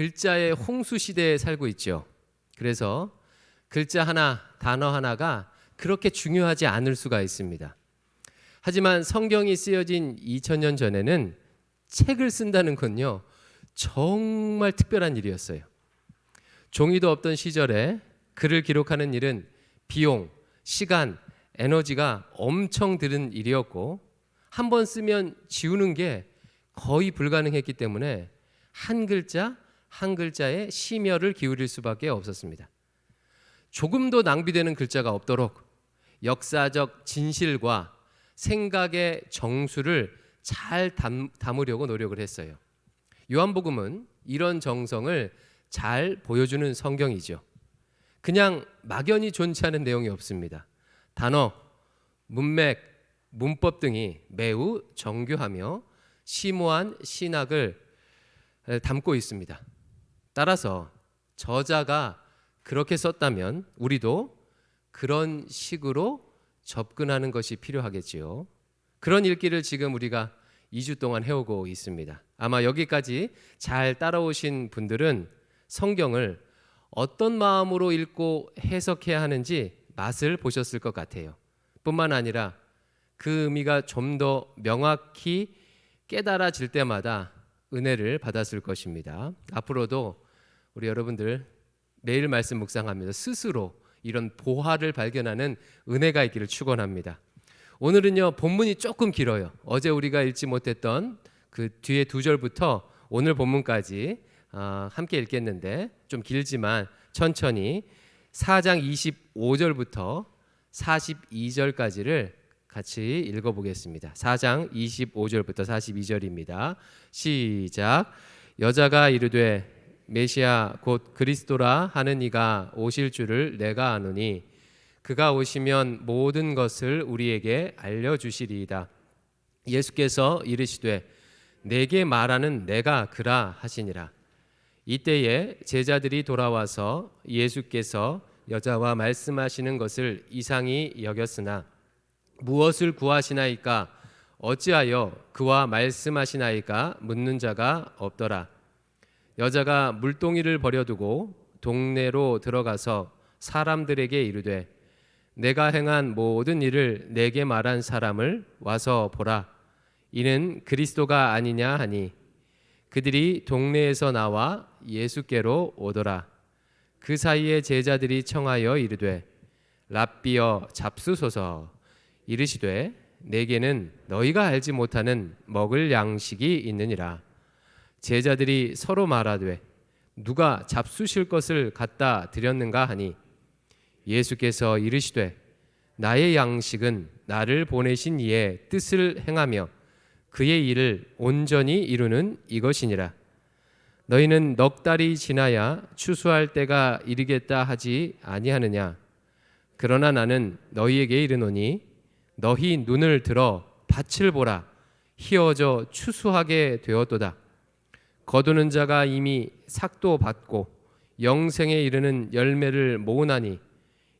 글자의 홍수 시대에 살고 있죠. 그래서 글자 하나, 단어 하나가 그렇게 중요하지 않을 수가 있습니다. 하지만 성경이 쓰여진 2000년 전에는 책을 쓴다는 건요. 정말 특별한 일이었어요. 종이도 없던 시절에 글을 기록하는 일은 비용, 시간, 에너지가 엄청 드는 일이었고 한 번 쓰면 지우는 게 거의 불가능했기 때문에 한 글자 한 글자에 심혈을 기울일 수밖에 없었습니다. 조금도 낭비되는 글자가 없도록 역사적 진실과 생각의 정수를 잘 담, 담으려고 노력을 했어요. 요한복음은 이런 정성을 잘 보여주는 성경이죠. 그냥 막연히 존재하는 내용이 없습니다. 단어, 문맥, 문법 등이 매우 정교하며 심오한 신학을 담고 있습니다. 따라서 저자가 그렇게 썼다면 우리도 그런 식으로 접근하는 것이 필요하겠지요. 그런 읽기를 지금 우리가 2주 동안 해오고 있습니다. 아마 여기까지 잘 따라오신 분들은 성경을 어떤 마음으로 읽고 해석해야 하는지 맛을 보셨을 것 같아요. 뿐만 아니라 그 의미가 좀 더 명확히 깨달아질 때마다 은혜를 받았을 것입니다. 앞으로도 우리 여러분들 매일 말씀 묵상하면서 스스로 이런 보화를 발견하는 은혜가 있기를 축원합니다. 오늘은요 본문이 조금 길어요. 어제 우리가 읽지 못했던 그 뒤에 두 절부터 오늘 본문까지 어, 함께 읽겠는데 좀 길지만 천천히 4장 25절부터 42절까지를 같이 읽어보겠습니다. 4장 25절부터 42절입니다. 시작. 여자가 이르되 메시아 곧 그리스도라 하는 이가 오실 줄을 내가 아노니 그가 오시면 모든 것을 우리에게 알려 주시리이다. 예수께서 이르시되 내게 말하는 내가 그라 하시니라. 이때에 제자들이 돌아와서 예수께서 여자와 말씀하시는 것을 이상히 여겼으나 무엇을 구하시나이까 어찌하여 그와 말씀하시나이까 묻는 자가 없더라. 여자가 물동이를 버려두고 동네로 들어가서 사람들에게 이르되 내가 행한 모든 일을 내게 말한 사람을 와서 보라. 이는 그리스도가 아니냐 하니 그들이 동네에서 나와 예수께로 오더라. 그 사이에 제자들이 청하여 이르되 랍비여 잡수소서 이르시되 내게는 너희가 알지 못하는 먹을 양식이 있느니라. 제자들이 서로 말하되 누가 잡수실 것을 갖다 드렸는가 하니 예수께서 이르시되 나의 양식은 나를 보내신 이의 뜻을 행하며 그의 일을 온전히 이루는 이것이니라. 너희는 넉 달이 지나야 추수할 때가 이르겠다 하지 아니하느냐? 그러나 나는 너희에게 이르노니 너희 눈을 들어 밭을 보라 희어져 추수하게 되었도다. 거두는 자가 이미 삭도 받고 영생에 이르는 열매를 모으나니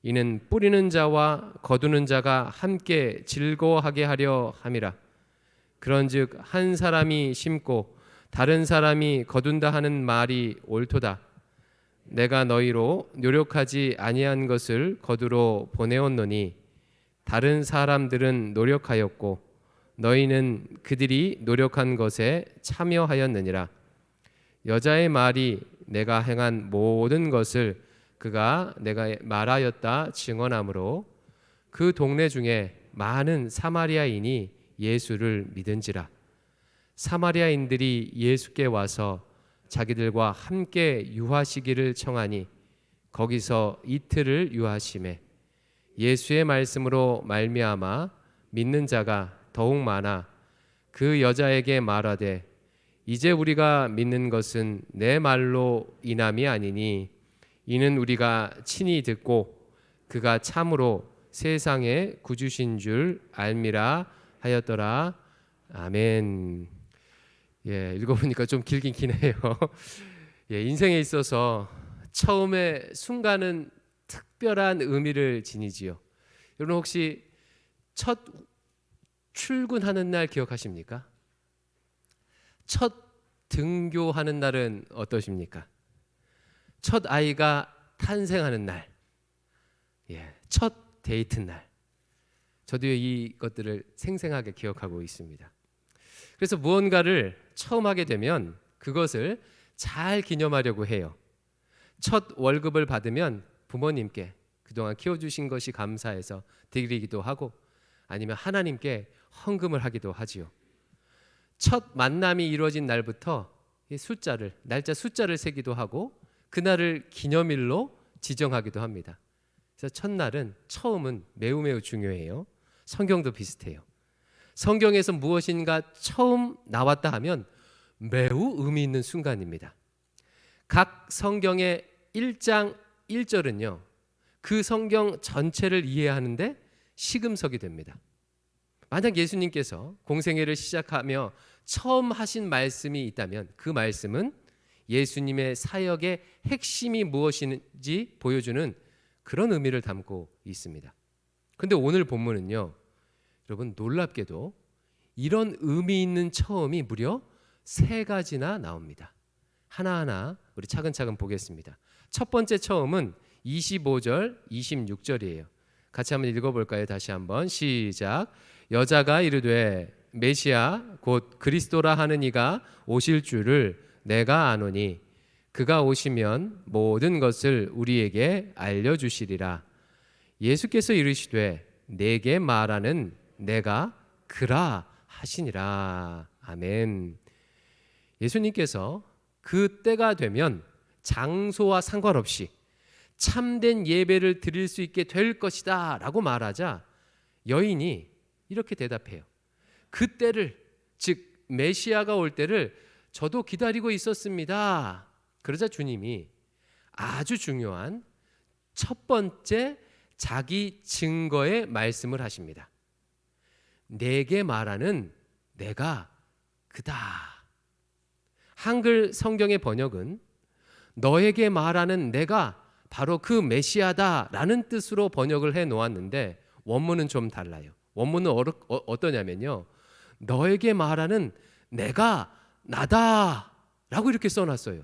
이는 뿌리는 자와 거두는 자가 함께 즐거워하게 하려 함이라. 그런즉 한 사람이 심고 다른 사람이 거둔다 하는 말이 옳도다. 내가 너희로 노력하지 아니한 것을 거두러 보내었노니 다른 사람들은 노력하였고 너희는 그들이 노력한 것에 참여하였느니라. 여자의 말이 내가 행한 모든 것을 그가 내가 말하였다 증언하므로 그 동네 중에 많은 사마리아인이 예수를 믿은지라. 사마리아인들이 예수께 와서 자기들과 함께 유하시기를 청하니 거기서 이틀을 유하심에 예수의 말씀으로 말미암아 믿는 자가 더욱 많아 그 여자에게 말하되 이제 우리가 믿는 것은 내 말로 인함이 아니니 이는 우리가 친히 듣고 그가 참으로 세상의 구주신 줄 알미라 하였더라. 아멘. 예, 읽어보니까 좀 길긴 기네요. 예, 인생에 있어서 처음의 순간은 특별한 의미를 지니지요. 여러분 혹시 첫 출근하는 날 기억하십니까? 첫 등교하는 날은 어떠십니까? 첫 아이가 탄생하는 날, 예, 첫 데이트 날. 저도 이것들을 생생하게 기억하고 있습니다. 그래서 무언가를 처음 하게 되면 그것을 잘 기념하려고 해요. 첫 월급을 받으면 부모님께 그동안 키워주신 것이 감사해서 드리기도 하고 아니면 하나님께 헌금을 하기도 하지요. 첫 만남이 이루어진 날부터 이 숫자를 날짜 숫자를 세기도 하고 그날을 기념일로 지정하기도 합니다. 그래서 첫날은 처음은 매우 매우 중요해요. 성경도 비슷해요. 성경에서 무엇인가 처음 나왔다 하면 매우 의미 있는 순간입니다. 각 성경의 1장 1절은요. 그 성경 전체를 이해하는데 시금석이 됩니다. 만약 예수님께서 공생애를 시작하며 처음 하신 말씀이 있다면 그 말씀은 예수님의 사역의 핵심이 무엇인지 보여주는 그런 의미를 담고 있습니다. 근데 오늘 본문은요. 여러분 놀랍게도 이런 의미 있는 처음이 무려 세 가지나 나옵니다. 하나하나 우리 차근차근 보겠습니다. 첫 번째 처음은 25절, 26절이에요. 같이 한번 읽어 볼까요? 다시 한번 시작. 여자가 이르되 메시아 곧 그리스도라 하는 이가 오실 줄을 내가 아노니 그가 오시면 모든 것을 우리에게 알려 주시리라. 예수께서 이르시되 내게 말하는 내가 그라 하시니라. 아멘. 예수님께서 그 때가 되면 장소와 상관없이 참된 예배를 드릴 수 있게 될 것이다 라고 말하자 여인이 이렇게 대답해요. 그 때를 즉 메시아가 올 때를 저도 기다리고 있었습니다. 그러자 주님이 아주 중요한 첫 번째 자기 증거의 말씀을 하십니다. 내게 말하는 내가 그다. 한글 성경의 번역은 너에게 말하는 내가 바로 그 메시아다라는 뜻으로 번역을 해 놓았는데 원문은 좀 달라요. 원문은 어, 떠냐면요 너에게 말하는 내가 나다 라고 이렇게 써놨어요.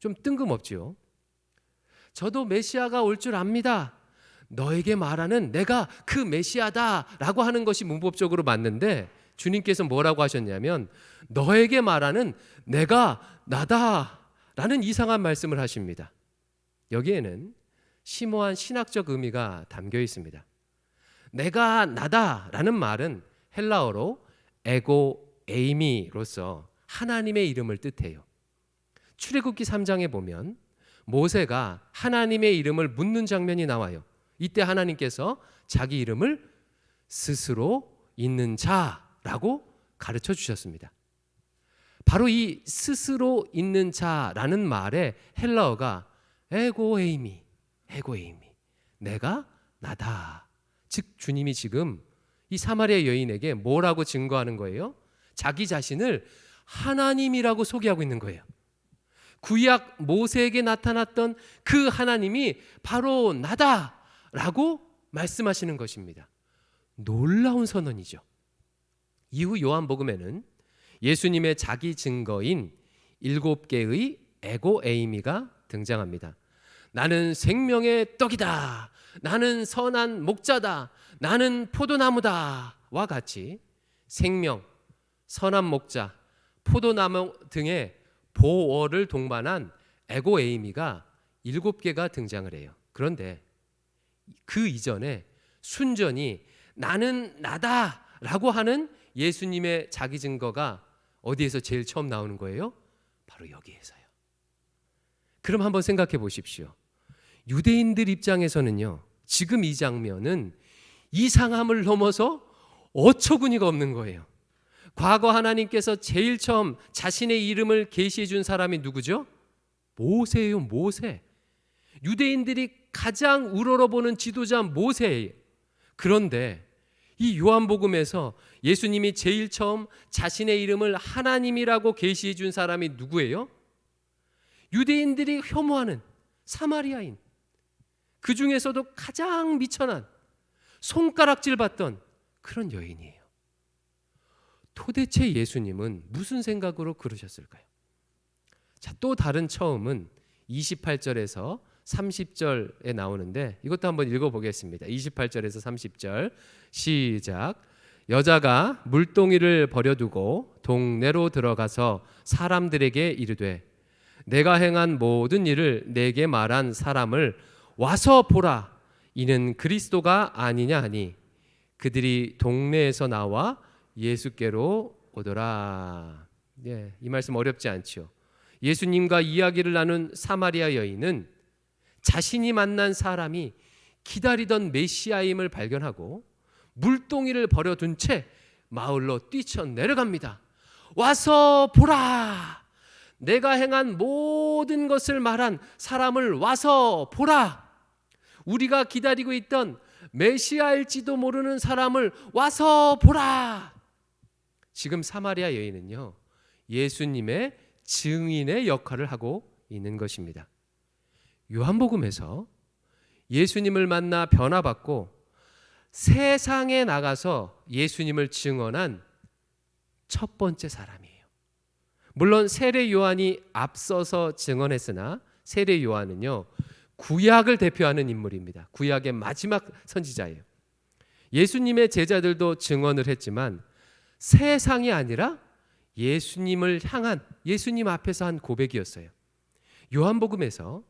좀 뜬금없지요. 저도 메시아가 올 줄 압니다. 너에게 말하는 내가 그 메시아다 라고 하는 것이 문법적으로 맞는데 주님께서 뭐라고 하셨냐면 너에게 말하는 내가 나다 라는 이상한 말씀을 하십니다. 여기에는 심오한 신학적 의미가 담겨 있습니다. 내가 나다라는 말은 헬라어로 에고 에이미로서 하나님의 이름을 뜻해요. 출애굽기 3장에 보면 모세가 하나님의 이름을 묻는 장면이 나와요. 이때 하나님께서 자기 이름을 스스로 있는 자라고 가르쳐 주셨습니다. 바로 이 스스로 있는 자라는 말의 헬라어가 에고에이미, 에고에이미. 내가 나다. 즉 주님이 지금 이 사마리아 여인에게 뭐라고 증거하는 거예요? 자기 자신을 하나님이라고 소개하고 있는 거예요. 구약 모세에게 나타났던 그 하나님이 바로 나다라고 말씀하시는 것입니다. 놀라운 선언이죠. 이후 요한복음에는 예수님의 자기 증거인 일곱 개의 에고 에이미가 등장합니다. 나는 생명의 떡이다. 나는 선한 목자다. 나는 포도나무다와 같이 생명, 선한 목자, 포도나무 등의 보어를 동반한 에고 에이미가 일곱 개가 등장을 해요. 그런데 그 이전에 순전히 나는 나다라고 하는 예수님의 자기 증거가 어디에서 제일 처음 나오는 거예요? 바로 여기에서요. 그럼 한번 생각해 보십시오. 유대인들 입장에서는요. 지금 이 장면은 이상함을 넘어서 어처구니가 없는 거예요. 과거 하나님께서 제일 처음 자신의 이름을 계시해 준 사람이 누구죠? 모세예요, 모세. 유대인들이 가장 우러러보는 지도자 모세예요. 그런데 이 요한복음에서 예수님이 제일 처음 자신의 이름을 하나님이라고 계시해 준 사람이 누구예요? 유대인들이 혐오하는 사마리아인. 그 중에서도 가장 미천한 손가락질 받던 그런 여인이에요. 도대체 예수님은 무슨 생각으로 그러셨을까요? 자, 또 다른 처음은 28절에서 30절에 나오는데 이것도 한번 읽어 보겠습니다. 28절에서 30절 시작. 여자가 물동이를 버려두고 동네로 들어가서 사람들에게 이르되 내가 행한 모든 일을 내게 말한 사람을 와서 보라 이는 그리스도가 아니냐 하니 그들이 동네에서 나와 예수께로 오더라. 예, 이 말씀 어렵지 않죠. 예수님과 이야기를 나눈 사마리아 여인은 자신이 만난 사람이 기다리던 메시아임을 발견하고 물동이를 버려둔 채 마을로 뛰쳐 내려갑니다. 와서 보라. 내가 행한 모든 것을 말한 사람을 와서 보라. 우리가 기다리고 있던 메시아일지도 모르는 사람을 와서 보라. 지금 사마리아 여인은요. 예수님의 증인의 역할을 하고 있는 것입니다. 요한복음에서 예수님을 만나 변화받고 세상에 나가서 예수님을 증언한 첫 번째 사람이에요. 물론 세례 요한이 앞서서 증언했으나 세례 요한은요. 구약을 대표하는 인물입니다. 구약의 마지막 선지자예요. 예수님의 제자들도 증언을 했지만 세상이 아니라 예수님을 향한 예수님 앞에서 한 고백이었어요. 요한복음에서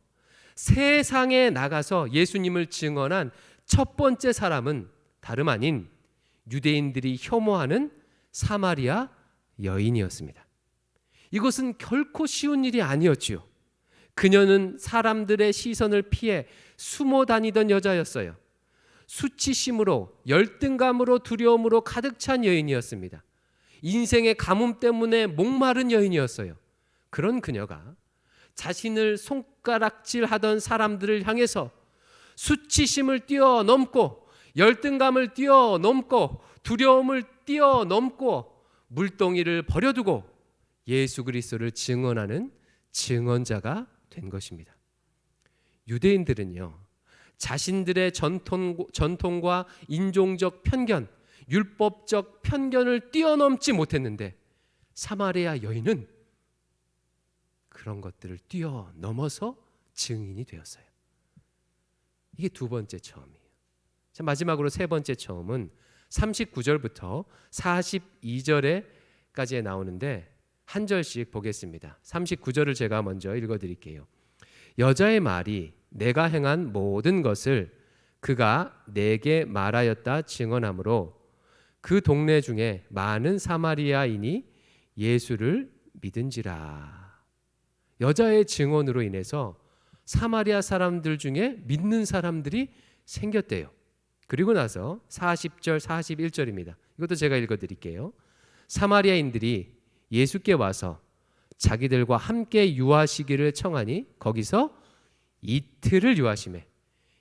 세상에 나가서 예수님을 증언한 첫 번째 사람은 다름 아닌 유대인들이 혐오하는 사마리아 여인이었습니다. 이것은 결코 쉬운 일이 아니었지요. 그녀는 사람들의 시선을 피해 숨어 다니던 여자였어요. 수치심으로 열등감으로 두려움으로 가득 찬 여인이었습니다. 인생의 가뭄 때문에 목마른 여인이었어요. 그런 그녀가 자신을 손가락질 하던 사람들을 향해서 수치심을 뛰어넘고 열등감을 뛰어넘고 두려움을 뛰어넘고 물동이를 버려두고 예수 그리스도를 증언하는 증언자가 된 것입니다. 유대인들은요. 자신들의 전통, 전통 과 인종적 편견, 율법적 편견을 뛰어넘지 못했는데 사마리아 여인은 그런 것들을 뛰어넘어서 증인이 되었어요. 이게 두 번째 처음이에요. 자, 마지막으로 세 번째 처음은 39절부터 42절에까지 나오는데 한 절씩 보겠습니다. 39절을 제가 먼저 읽어 드릴게요. 여자의 말이 내가 행한 모든 것을 그가 내게 말하였다 증언하므로 그 동네 중에 많은 사마리아인이 예수를 믿은지라. 여자의 증언으로 인해서 사마리아 사람들 중에 믿는 사람들이 생겼대요. 그리고 나서 40절 41절입니다. 이것도 제가 읽어 드릴게요. 사마리아인들이 예수께 와서 자기들과 함께 유하시기를 청하니 거기서 이틀을 유하심에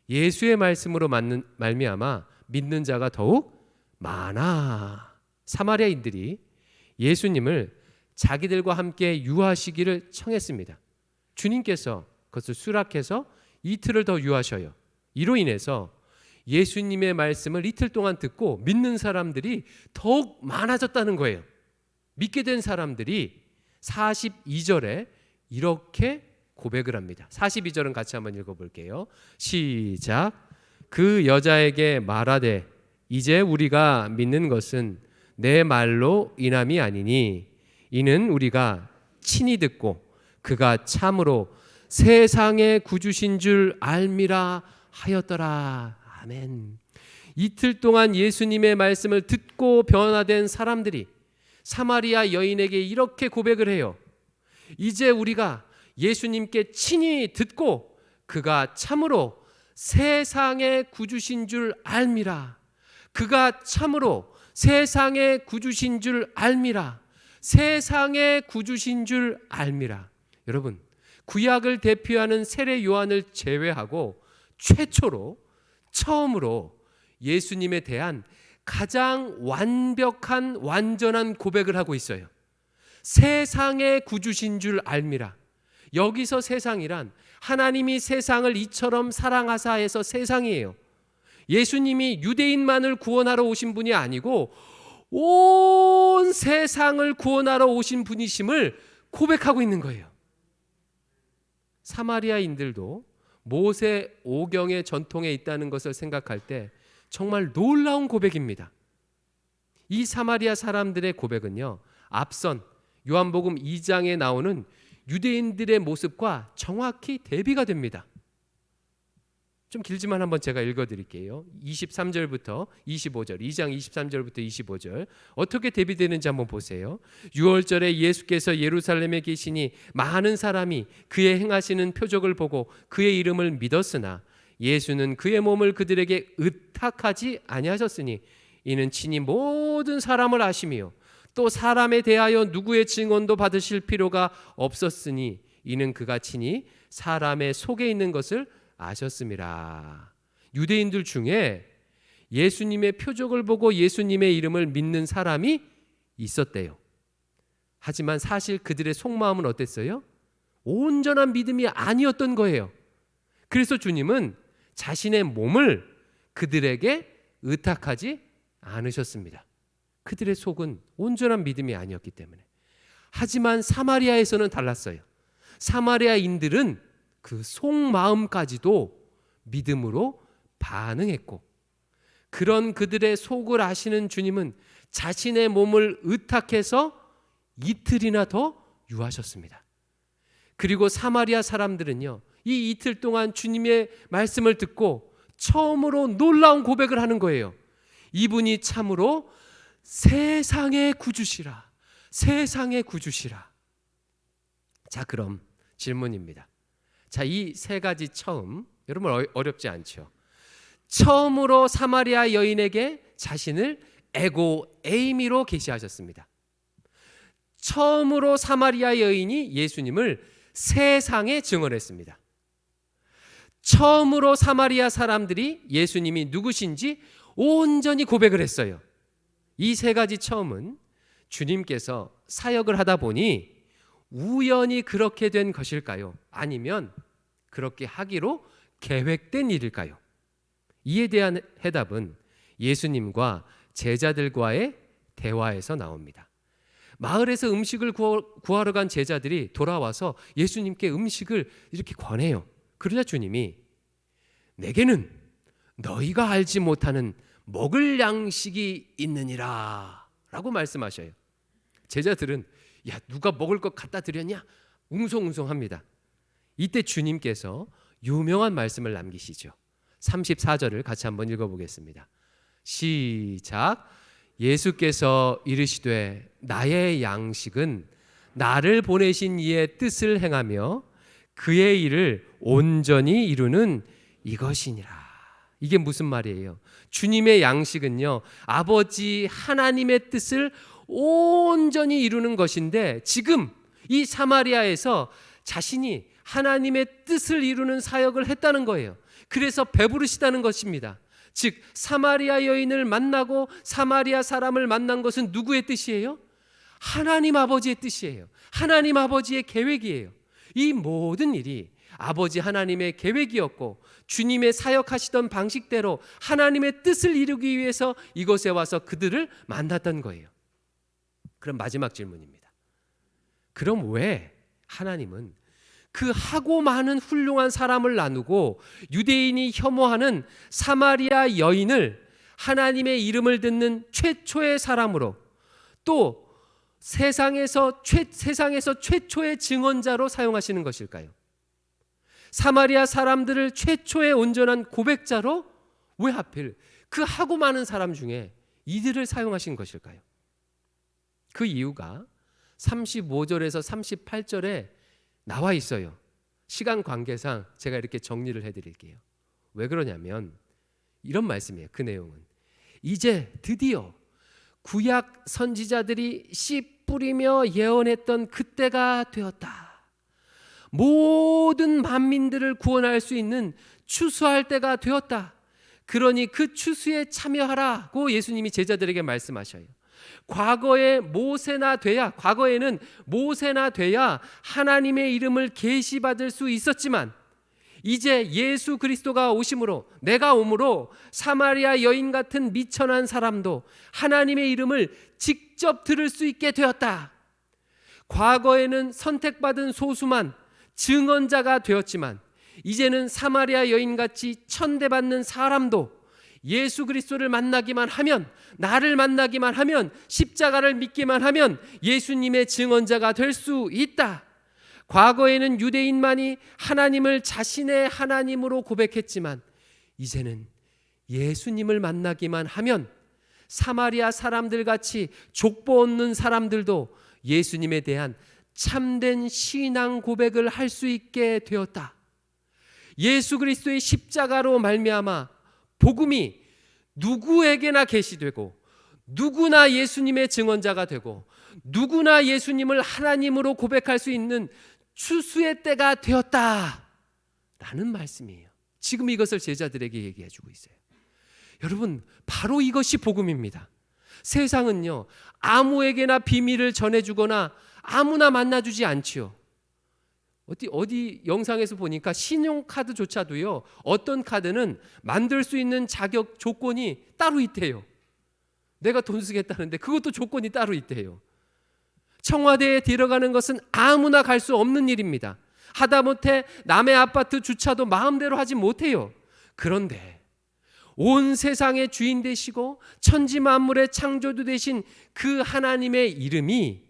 예수의 말씀으로 맞는 말미암아 믿는 자가 더욱 많아. 사마리아인들이 예수님을 자기들과 함께 유하시기를 청했습니다. 주님께서 그것을 수락해서 이틀을 더 유하셔요. 이로 인해서 예수님의 말씀을 이틀 동안 듣고 믿는 사람들이 더욱 많아졌다는 거예요. 믿게 된 사람들이 42절에 이렇게 고백을 합니다. 42절은 같이 한번 읽어 볼게요. 시작. 그 여자에게 말하되 이제 우리가 믿는 것은 내 말로 인함이 아니니 이는 우리가 친히 듣고 그가 참으로 세상의 구주신 줄 알미라 하였더라. 아멘. 이틀 동안 예수님의 말씀을 듣고 변화된 사람들이 사마리아 여인에게 이렇게 고백을 해요. 이제 우리가 예수님께 친히 듣고 그가 참으로 세상의 구주신 줄 알미라. 그가 참으로 세상의 구주신 줄 알미라. 세상의 구주신 줄 알미라. 여러분, 구약을 대표하는 세례 요한을 제외하고 최초로 처음으로 예수님에 대한 가장 완벽한 완전한 고백을 하고 있어요. 세상의 구주신 줄 알미라. 여기서 세상이란 하나님이 세상을 이처럼 사랑하사 해서 세상이에요. 예수님이 유대인만을 구원하러 오신 분이 아니고 온 세상을 구원하러 오신 분이심을 고백하고 있는 거예요. 사마리아인들도 모세 오경의 전통에 있다는 것을 생각할 때 정말 놀라운 고백입니다. 이 사마리아 사람들의 고백은요. 앞선 요한복음 2장에 나오는 유대인들의 모습과 정확히 대비가 됩니다. 좀 길지만 한번 제가 읽어 드릴게요. 23절부터 25절, 2장 23절부터 25절. 어떻게 대비되는지 한번 보세요. 6월절에 예수께서 예루살렘에 계시니 많은 사람이 그의 행하시는 표적을 보고 그의 이름을 믿었으나 예수는 그의 몸을 그들에게 의탁하지 아니하셨으니 이는 친히 모든 사람을 아심이요 또 사람에 대하여 누구의 증언도 받으실 필요가 없었으니 이는 그가 친히 사람의 속에 있는 것을 아셨습니다. 유대인들 중에 예수님의 표적을 보고 예수님의 이름을 믿는 사람이 있었대요. 하지만 사실 그들의 속마음은 어땠어요? 온전한 믿음이 아니었던 거예요. 그래서 주님은 자신의 몸을 그들에게 의탁하지 않으셨습니다. 그들의 속은 온전한 믿음이 아니었기 때문에. 하지만 사마리아에서는 달랐어요. 사마리아인들은 그 속마음까지도 믿음으로 반응했고 그런 그들의 속을 아시는 주님은 자신의 몸을 의탁해서 이틀이나 더 유하셨습니다. 그리고 사마리아 사람들은요, 이 이틀 동안 주님의 말씀을 듣고 처음으로 놀라운 고백을 하는 거예요. 이분이 참으로 세상의 구주시라. 세상의 구주시라. 자, 그럼 질문입니다. 자, 이 세 가지 처음 여러분 어- 어렵지 않죠? 처음으로 사마리아 여인에게 자신을 에고 에이미로 계시하셨습니다. 처음으로 사마리아 여인이 예수님을 세상에 증언했습니다. 처음으로 사마리아 사람들이 예수님이 누구신지 온전히 고백을 했어요. 이 세 가지 처음은 주님께서 사역을 하다 보니 우연히 그렇게 된 것일까요? 아니면 그렇게 하기로 계획된 일일까요? 이에 대한 해답은 예수님과 제자들과의 대화에서 나옵니다. 마을에서 음식을 구하러 간 제자들이 돌아와서 예수님께 음식을 이렇게 권해요. 그러자 주님이 내게는 너희가 알지 못하는 먹을 양식이 있느니라 라고 말씀하셔요. 제자들은 야 누가 먹을 것 갖다 드렸냐? 웅성웅성합니다. 이때 주님께서 유명한 말씀을 남기시죠. 34절을 같이 한번 읽어보겠습니다. 시작. 예수께서 이르시되 나의 양식은 나를 보내신 이의 뜻을 행하며 그의 일을 온전히 이루는 이것이니라. 이게 무슨 말이에요? 주님의 양식은요, 아버지 하나님의 뜻을 온전히 이루는 것인데 지금 이 사마리아에서 자신이 하나님의 뜻을 이루는 사역을 했다는 거예요. 그래서 배부르시다는 것입니다. 즉 사마리아 여인을 만나고 사마리아 사람을 만난 것은 누구의 뜻이에요? 하나님 아버지의 뜻이에요. 하나님 아버지의 계획이에요. 이 모든 일이 아버지 하나님의 계획이었고 주님의 사역하시던 방식대로 하나님의 뜻을 이루기 위해서 이곳에 와서 그들을 만났던 거예요. 그럼 마지막 질문입니다. 그럼 왜 하나님은 그 하고 많은 훌륭한 사람을 나누고 유대인이 혐오하는 사마리아 여인을 하나님의 이름을 듣는 최초의 사람으로 또 세상에서 최, 세상에서 최초의 증언자로 사용하시는 것일까요? 사마리아 사람들을 최초의 온전한 고백자로 왜 하필 그 하고 많은 사람 중에 이들을 사용하신 것일까요? 그 이유가 35절에서 38절에 나와 있어요. 시간 관계상 제가 이렇게 정리를 해 드릴게요. 왜 그러냐면 이런 말씀이에요. 그 내용은 이제 드디어 구약 선지자들이 씨 뿌리며 예언했던 그때가 되었다. 모든 만민들을 구원할 수 있는 추수할 때가 되었다. 그러니 그 추수에 참여하라고 예수님이 제자들에게 말씀하셔요. 과거에 모세나 돼야 과거에는 모세나 돼야 하나님의 이름을 계시받을 수 있었지만 이제 예수 그리스도가 오심으로 내가 오므로 사마리아 여인 같은 미천한 사람도 하나님의 이름을 직접 들을 수 있게 되었다. 과거에는 선택받은 소수만 증언자가 되었지만 이제는 사마리아 여인같이 천대받는 사람도 예수 그리스도를 만나기만 하면 나를 만나기만 하면 십자가를 믿기만 하면 예수님의 증언자가 될 수 있다. 과거에는 유대인만이 하나님을 자신의 하나님으로 고백했지만 이제는 예수님을 만나기만 하면 사마리아 사람들 같이 족보 없는 사람들도 예수님에 대한 참된 신앙 고백을 할 수 있게 되었다. 예수 그리스도의 십자가로 말미암아 복음이 누구에게나 계시되고 누구나 예수님의 증언자가 되고 누구나 예수님을 하나님으로 고백할 수 있는 추수의 때가 되었다. 라는 말씀이에요. 지금 이것을 제자들에게 얘기해 주고 있어요. 여러분, 바로 이것이 복음입니다. 세상은요, 아무에게나 비밀을 전해주거나 아무나 만나주지 않지요. 어디 어디 영상에서 보니까 신용카드조차도요 어떤 카드는 만들 수 있는 자격 조건이 따로 있대요. 내가 돈 쓰겠다는데 그것도 조건이 따로 있대요. 청와대에 들어가는 것은 아무나 갈 수 없는 일입니다. 하다못해 남의 아파트 주차도 마음대로 하지 못해요. 그런데 온 세상의 주인 되시고 천지 만물의 창조주 되신 그 하나님의 이름이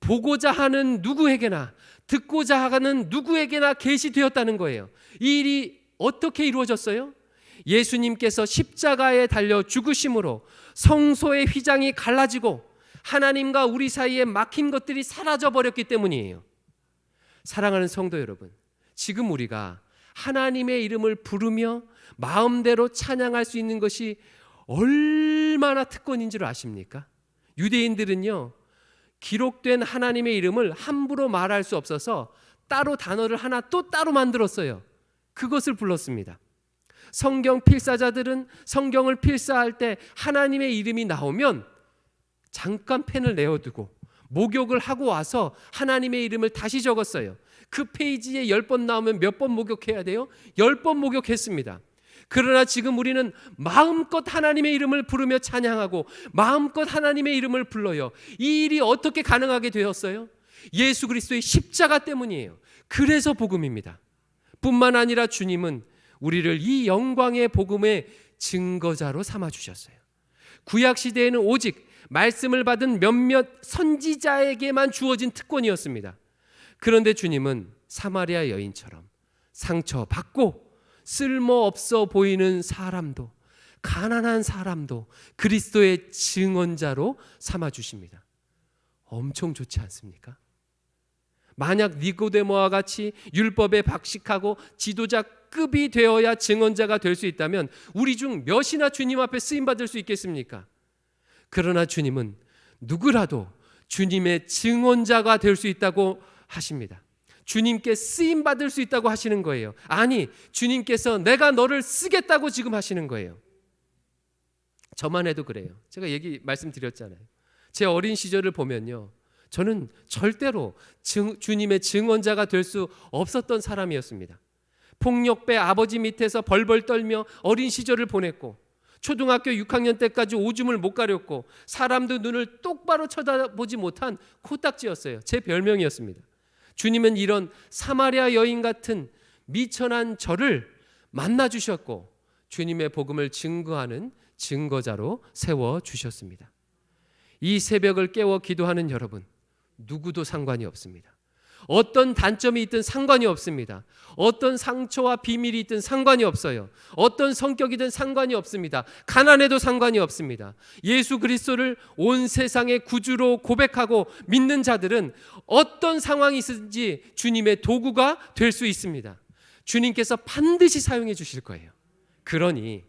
보고자 하는 누구에게나 듣고자 하는 누구에게나 계시되었다는 거예요. 이 일이 어떻게 이루어졌어요? 예수님께서 십자가에 달려 죽으심으로 성소의 휘장이 갈라지고 하나님과 우리 사이에 막힌 것들이 사라져 버렸기 때문이에요. 사랑하는 성도 여러분, 지금 우리가 하나님의 이름을 부르며 마음대로 찬양할 수 있는 것이 얼마나 특권인 줄 아십니까? 유대인들은요, 기록된 하나님의 이름을 함부로 말할 수 없어서 따로 단어를 하나 또 따로 만들었어요. 그것을 불렀습니다. 성경 필사자들은 성경을 필사할 때 하나님의 이름이 나오면 잠깐 펜을 내어두고 목욕을 하고 와서 하나님의 이름을 다시 적었어요. 그 페이지에 열 번 나오면 몇 번 목욕해야 돼요? 열 번 목욕했습니다. 그러나 지금 우리는 마음껏 하나님의 이름을 부르며 찬양하고 마음껏 하나님의 이름을 불러요. 이 일이 어떻게 가능하게 되었어요? 예수 그리스도의 십자가 때문이에요. 그래서 복음입니다. 뿐만 아니라 주님은 우리를 이 영광의 복음의 증거자로 삼아 주셨어요. 구약 시대에는 오직 말씀을 받은 몇몇 선지자에게만 주어진 특권이었습니다. 그런데 주님은 사마리아 여인처럼 상처받고 쓸모없어 보이는 사람도 가난한 사람도 그리스도의 증언자로 삼아 주십니다. 엄청 좋지 않습니까? 만약 니고데모와 같이 율법에 박식하고 지도자급이 되어야 증언자가 될 수 있다면 우리 중 몇이나 주님 앞에 쓰임 받을 수 있겠습니까? 그러나 주님은 누구라도 주님의 증언자가 될 수 있다고 하십니다. 주님께 쓰임 받을 수 있다고 하시는 거예요. 아니, 주님께서 내가 너를 쓰겠다고 지금 하시는 거예요. 저만 해도 그래요. 제가 얘기 말씀드렸잖아요. 제 어린 시절을 보면요. 저는 절대로 증, 주님의 증언자가 될 수 없었던 사람이었습니다. 폭력배 아버지 밑에서 벌벌 떨며 어린 시절을 보냈고 초등학교 6학년 때까지 오줌을 못 가렸고 사람도 눈을 똑바로 쳐다보지 못한 코딱지였어요. 제 별명이었습니다. 주님은 이런 사마리아 여인 같은 미천한 저를 만나 주셨고 주님의 복음을 증거하는 증거자로 세워 주셨습니다. 이 새벽을 깨워 기도하는 여러분 누구도 상관이 없습니다. 어떤 단점이 있든 상관이 없습니다. 어떤 상처와 비밀이 있든 상관이 없어요. 어떤 성격이든 상관이 없습니다. 가난해도 상관이 없습니다. 예수 그리스도를 온 세상의 구주로 고백하고 믿는 자들은 어떤 상황이 있든지 주님의 도구가 될 수 있습니다. 주님께서 반드시 사용해 주실 거예요. 그러니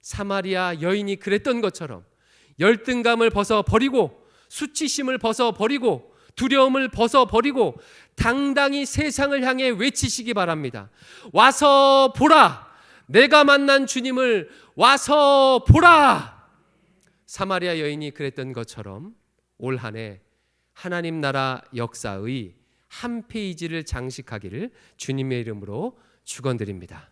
사마리아 여인이 그랬던 것처럼 열등감을 벗어 버리고 수치심을 벗어 버리고 두려움을 벗어 버리고 당당히 세상을 향해 외치시기 바랍니다. 와서 보라. 내가 만난 주님을 와서 보라. 사마리아 여인이 그랬던 것처럼 올 한 해 하나님 나라 역사의 한 페이지를 장식하기를 주님의 이름으로 축원드립니다.